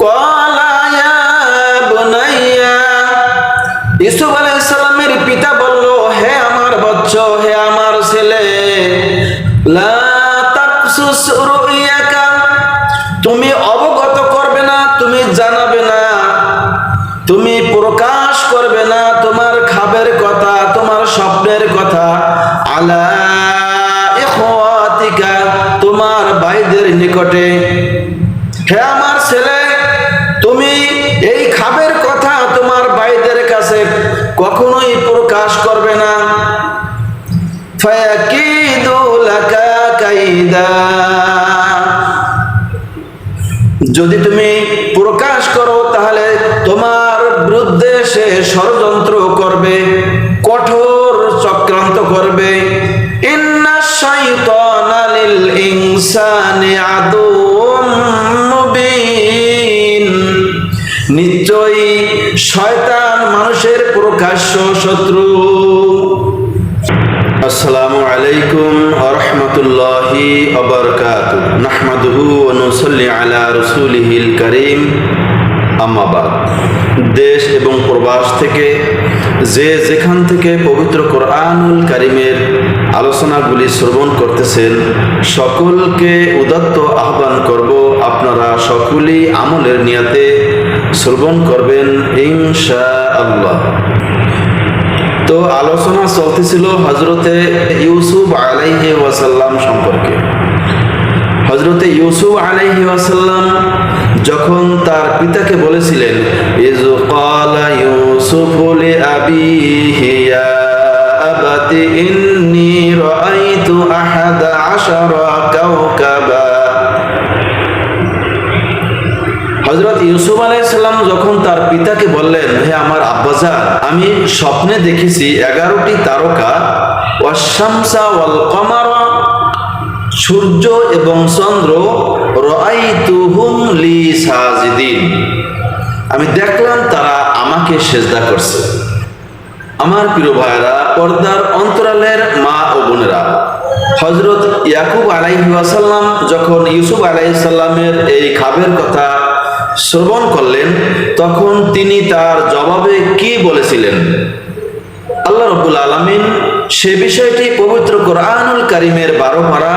قال يا بني ইউসুফ আলাইসাল্লামের পিতা বলল হে আমার বচ্চ হে আমার ছেলে লা তাকসুস রুইয়াকা তুমি অবগত করবে না তুমি জানাবে না তুমি প্রকাশ করবে না তোমার খাবের কথা তোমার স্বপ্নের কথা আলা ইখওয়াতিকা তোমার ভাইদের নিকটে হে কখনোই প্রকাশ করবে না। যদি তুমি প্রকাশ করো, তাহলে তোমার বিরুদ্ধে সে ষড়যন্ত্র করবে, কঠোর চক্রান্ত করবে। নিশ্চয়ই শয়তান প্রকাশ্য শত্রু। আসসালামু আলাইকুম আরহামতুল্লাহি অবরকাত নাহমাদুহু ওয়া নুসাল্লি আলা রাসূলিহিল কারীম। আম্মা বাদ। দেশ এবং প্রবাস থেকে যে যেখান থেকে পবিত্র কোরআনুল কারিমের আলোচনাগুলি শ্রবণ করতেছেন, সকলকে উদাত্ত আহ্বান করব আপনারা সকলেই আমলের নিয়াতে শ্রবণ করবেন ইনশা আল্লাহ তো আলোচনা চলতেছিল হজরতে ইউসুফ আলাইহি ওয়াসাল্লাম সম্পর্কে। হজরতে ইউসুফ আলাইহি ওয়াসাল্লাম যখন তার পিতাকে বলেছিলেন ইজ ক্বালা ইউসুফ লি আবিহি ইয়া আবাতি, ইন্নী রাআইতু আহাদা আশারা হজরত ইউসুফ আলাইসাল্লাম যখন তার পিতাকে বললেন, হে আমার আব্বাজা আমি স্বপ্নে দেখেছি এগারোটি তারকা ওয়াশামসা ওয়াল কমারা সূর্য এবং চন্দ্র, রাআইতুহুম লি সাজিদিন। আমি দেখলাম তারা আমাকে সেজদা করছে। আমার প্রিয় ভাইরা পর্দার অন্তরালের মা ও বোনেরা হজরত ইয়াকুব আলাইহি ওয়াসাল্লাম যখন ইউসুফ আলাইসাল্লামের এই খাবের কথা শ্রবণ করলেন, তখন তিনি তার জবাবে কি বলেছিলেন? আল্লাহ রবুল আলমিন সে বিষয়টি পবিত্র কোরআনুল কারিমের বারো পারা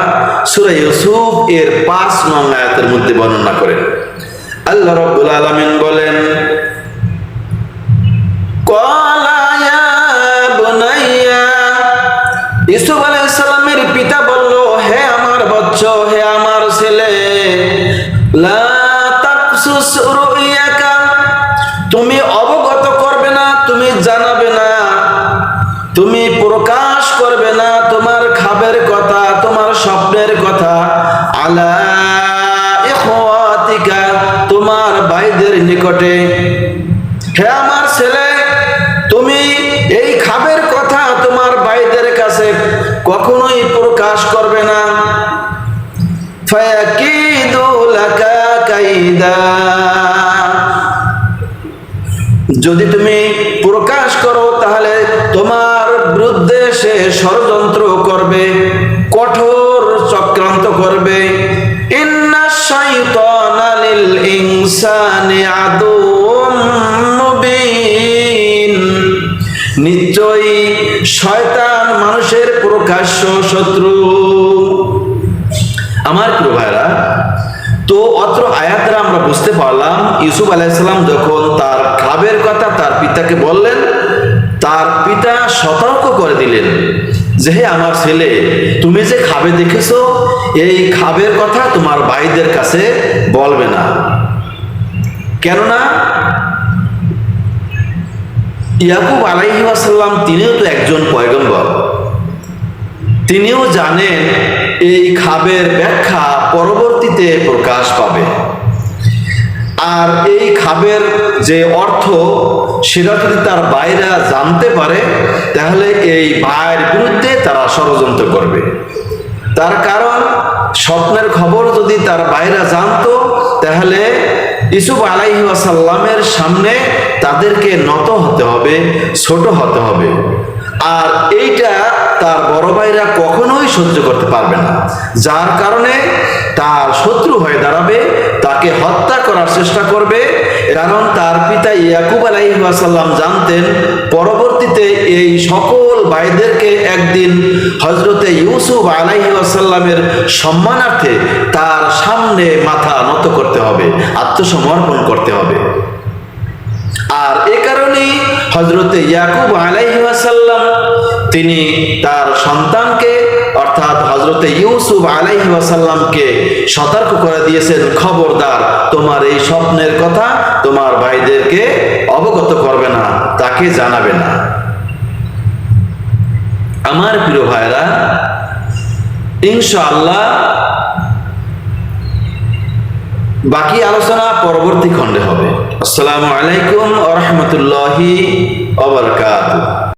সুরা ইউসুফ এর পাঁচ নং আয়াতের মধ্যে বর্ণনা করেন। আল্লাহ রবুল আলমিন বলেন ইউসুফ আলাইসাল্লামের পিতা বলল, হে আমার বচ্চ, হে আমার করবে না তোমার খাবের কথা, তোমার স্বপ্নের কথা। আলা তোমার ভাইদের নিকটে। হে আমার ছেলে, তুমি এই খাবের কথা তোমার ভাইদের কাছে কখনোই প্রকাশ করবে না। যদি তুমি প্রকাশ করো, তাহলে তোমার সে ষড়যন্ত্র করবে, কঠোর চক্রান্ত করবে। নিশ্চয়ই শয়তান মানুষের প্রকাশ্য শত্রু। আমার প্রিয় ভাইরা তো অত্র আয়াতরা আমরা বুঝতে পারলাম, ইউসুফ আলাইসাল্লাম যখন তার খাবের কথা তার পিতাকে বললেন তার পিতা সতর্ক করে দিলেন যে, হে আমার ছেলে, তুমি যে খাবে দেখেছ, এই খাবের কথা তোমার ভাইদের কাছে বলবে না। কেননা ইয়াকুব আলাইহি আসাল্লাম তিনিও তো একজন পয়গম্বর। তিনিও জানেন এই খাবের ব্যাখ্যা পরবর্তীতে প্রকাশ পাবে। আর এই খাবের যে অর্থ, সেটা যদি তার বাইরা জানতে পারে, তাহলে এই ভাইয়ের বিরুদ্ধে তারা ষড়যন্ত্র করবে। তার কারণ, স্বপ্নের খবর যদি তার বাইরা জানতো, তাহলে ইসুফ আলাইহি ওয়াসাল্লামের সামনে তাদেরকে নত হতে হবে, ছোট হতে হবে। আর এইটা তার বড় ভাইরা কখনোই সহ্য করতে পারবে না। যার কারণে তার শত্রু হয়ে দাঁড়াবে তাকে হত্যা করার চেষ্টা করবে। কারণ তার পিতা ইয়াকুব আলাইসাল্লাম জানতেন, পরবর্তীতে এই সকল ভাইদেরকে একদিন হজরতে ইউসুফ আলাইসাল্লামের সম্মানার্থে তার সামনে মাথা নত করতে হবে, আত্মসমর্পণ করতে হবে। আর এ কারণেই হজরতে ইয়াকুব আলাইহাসাল্লাম তিনি তার সন্তানকে অর্থাৎ হজরতে ইউসুফ আলাইহাসাল্লামকে সতর্ক করে দিয়েছেন, খবরদার, তোমার এই স্বপ্নের কথা তোমার ভাইদেরকে অবগত করবে না, তাকে জানাবে না। আমার প্রিয় ভাইরা ইনশাআল্লাহ বাকি আলোচনা পরবর্তী খণ্ডে হবে। আসসালামু আলাইকুম আ রহমতুল্লাহি